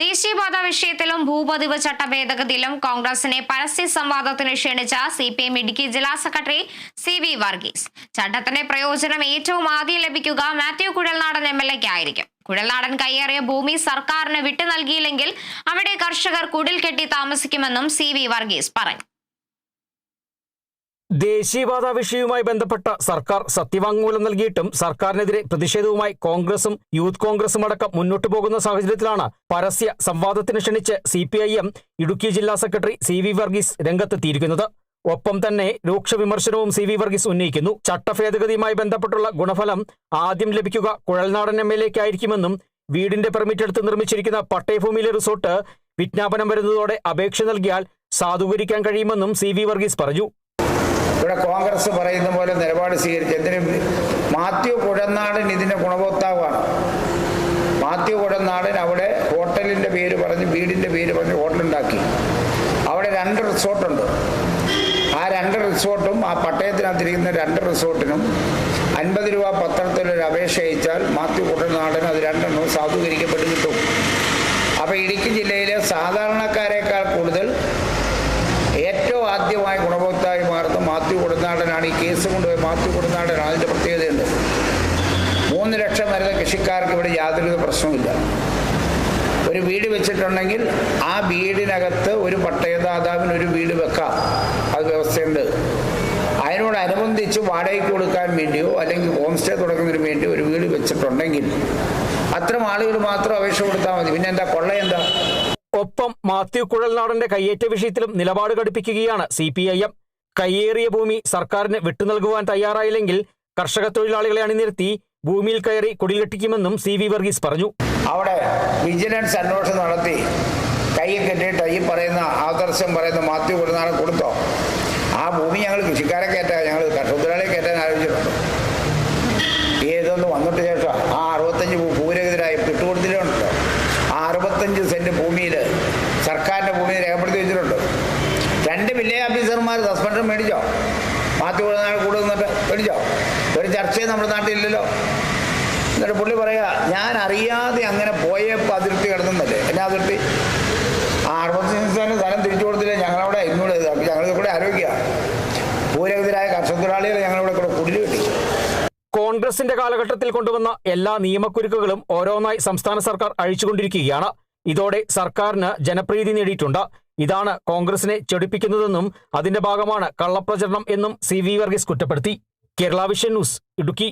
ദേശീയപാത വിഷയത്തിലും ഭൂപതിവ് ചട്ട ഭേദഗതിയിലും കോൺഗ്രസിനെ പരസ്യ സംവാദത്തിന് ക്ഷണിച്ച സി പി എം ഇടുക്കി ജില്ലാ സെക്രട്ടറി സി വി വർഗീസ്. ചട്ടത്തിന്റെ പ്രയോജനം ഏറ്റവും ആദ്യം ലഭിക്കുക മാത്യു കുഴൽനാടൻ എം എൽ എക്കായിരിക്കും കുഴൽനാടൻ കയ്യേറിയ ഭൂമി സർക്കാരിന് വിട്ടു നൽകിയില്ലെങ്കിൽ അവിടെ കർഷകർ കുടിൽ കെട്ടി താമസിക്കുമെന്നും സി വി വർഗീസ് പറഞ്ഞു. ദേശീയപാത വിഷയവുമായി ബന്ധപ്പെട്ട സർക്കാർ സത്യവാങ്മൂലം നൽകിയിട്ടും സർക്കാരിനെതിരെ പ്രതിഷേധവുമായി കോൺഗ്രസും യൂത്ത് കോൺഗ്രസും അടക്കം മുന്നോട്ടു പോകുന്ന സാഹചര്യത്തിലാണ് പരസ്യ സംവാദത്തിന് ക്ഷണിച്ച് സി ഇടുക്കി ജില്ലാ സെക്രട്ടറി സി വി വർഗീസ് രംഗത്തെത്തിയിരിക്കുന്നത്. ഒപ്പം തന്നെ രൂക്ഷ വിമർശനവും സി വി വർഗീസ് ഉന്നയിക്കുന്നു. ചട്ടഭേദഗതിയുമായി ബന്ധപ്പെട്ടുള്ള ഗുണഫലം ആദ്യം ലഭിക്കുക കുഴൽനാടൻ എം എൽ എക്കായിരിക്കുമെന്നും വീടിന്റെ പെർമിറ്റ് എടുത്ത് നിർമ്മിച്ചിരിക്കുന്ന പട്ടയഭൂമിയിലെ റിസോർട്ട് വിജ്ഞാപനം വരുന്നതോടെ അപേക്ഷ നൽകിയാൽ സാധൂകരിക്കാൻ കഴിയുമെന്നും സി വി വർഗീസ് പറഞ്ഞു. ഇവിടെ കോൺഗ്രസ് പറയുന്ന പോലെ നിലപാട് സ്വീകരിച്ച് എന്തിനും മാത്യു കുഴനാടൻ ഇതിന്റെ ഗുണഭോക്താവാണ്. മാത്യു കുഴനാടൻ അവിടെ ഹോട്ടലിന്റെ പേര് പറഞ്ഞ് വീടിന്റെ പേര് പറഞ്ഞ് ഹോട്ടലുണ്ടാക്കി. അവിടെ രണ്ട് റിസോർട്ടുണ്ട്. ആ രണ്ട് റിസോർട്ടും ആ പട്ടയത്തിനകത്തിരിക്കുന്ന രണ്ട് റിസോർട്ടിനും അൻപത് രൂപ പത്രത്തിലൊരു അപേക്ഷ അയച്ചാൽ മാത്യു കുഴനാടൻ അത് രണ്ടെണ്ണവും സാധൂകരിക്കപ്പെട്ട് കിട്ടും അപ്പോൾ ഇടുക്കി ജില്ലയിലെ സാധാരണക്കാരേക്കാൾ കൂടുതൽ ആദ്യമായി ഗുണഭോക്താവായി മാറുന്ന മാത്യു കൊടുനാടനാണ് ഈ കേസ് കൊണ്ടുപോയി മാത്യു കൊടുനാടനാണ് അതിന്റെ പ്രത്യേകതയുണ്ട്. മൂന്ന് ലക്ഷം വരുന്ന കൃഷിക്കാർക്ക് ഇവിടെ യാതൊരു പ്രശ്നവുമില്ല. ഒരു വീട് വെച്ചിട്ടുണ്ടെങ്കിൽ ആ വീടിനകത്ത് ഒരു പട്ടയദാതാവിന് ഒരു വീട് വെക്കാം. അത് വ്യവസ്ഥയുണ്ട്. അതിനോടനുബന്ധിച്ച് വാടകയ്ക്ക് കൊടുക്കാൻ വേണ്ടിയോ അല്ലെങ്കിൽ ഹോം സ്റ്റേ തുടങ്ങുന്നതിന് വേണ്ടി ഒരു വീട് വെച്ചിട്ടുണ്ടെങ്കിൽ അത്തരം ആളുകൾ മാത്രം അപേക്ഷ കൊടുത്താൽ മതി. പിന്നെ എന്താ കൊള്ള എന്താ ഒപ്പം മാത്യു കുഴൽനാടന്റെ കയ്യേറ്റ വിഷയത്തിലും നിലപാട് ഘടിപ്പിക്കുകയാണ് സി പി ഐ എം. കയ്യേറിയ ഭൂമി സർക്കാരിന് വിട്ടുനൽകുവാൻ തയ്യാറായില്ലെങ്കിൽ കർഷക തൊഴിലാളികളെ അണിനിരത്തി ഭൂമിയിൽ കയറി കുടിലെട്ടിക്കുമെന്നും സി വി വർഗീസ് പറഞ്ഞു. അവിടെ വിജിലൻസ് അന്വേഷണം നടത്തി കൈ കെട്ടിയിട്ട് ഈ പറയുന്ന ആദർശം പറയുന്ന മാത്യു കുഴൽനാടൻ കൊടുത്തോ? ആ ഭൂമി ഞങ്ങൾ കൃഷിക്കാരെ കയറ്റാൻ ഞങ്ങൾ കർഷകത്തൊഴിലാളിയെ കയറ്റാൻ ആലോചിച്ചിട്ടുണ്ട്. ഈ ഇതൊന്ന് വന്നിട്ട് ശേഷം ആ അറുപത്തഞ്ച് ഭൂ- ഭൂരഹിതരായി വിട്ടുകൊടുത്തിട്ടുണ്ടല്ലോ ആ അറുപത്തഞ്ച് സെന്റ് ഭൂമിയിൽ സർക്കാരിന്റെ ഭൂമിയിൽ രേഖപ്പെടുത്തി വെച്ചിട്ടുണ്ട്. രണ്ട് വില്ലേജ് ഓഫീസർമാർ സസ്പെൻഷൻ മേടിച്ചോ? മാറ്റി കൂടുന്ന കൂടെ നിന്നിട്ട് മേടിച്ചോ? ഒരു ചർച്ചയും നമ്മുടെ നാട്ടിലില്ലല്ലോ. എന്നിട്ട് പുള്ളി പറയാ ഞാൻ അറിയാതെ അങ്ങനെ പോയപ്പോൾ അതിർത്തി കിടന്നില്ലേ എന്നാ അതിർത്തി? ആ അറുപത്തി സെന്റ് സ്ഥലം തിരിച്ചു കൊടുത്തില്ലേ? ഞങ്ങളവിടെ ഇങ്ങോട്ട് ഞങ്ങൾ കൂടെ ആലോചിക്കുക പൂരഹിതരായ കർഷക തൊഴിലാളികളെ ഞങ്ങളിവിടെ കൂടെ കുടിൽ കിട്ടി. കോൺഗ്രസിന്റെ കാലഘട്ടത്തിൽ കൊണ്ടുവന്ന എല്ലാ നിയമക്കുരുക്കുകളും ഓരോന്നായി സംസ്ഥാന സർക്കാർ അഴിച്ചുകൊണ്ടിരിക്കുകയാണ്. ഇതോടെ സർക്കാരിന് ജനപ്രീതി നേടിയിട്ടുണ്ട്. ഇതാണ് കോൺഗ്രസിനെ ചെടിപ്പിക്കുന്നതെന്നും അതിന്റെ ഭാഗമാണ് കള്ളപ്രചരണം എന്നും സി വി വർഗീസ് കുറ്റപ്പെടുത്തി. Kerala vision news Idukki.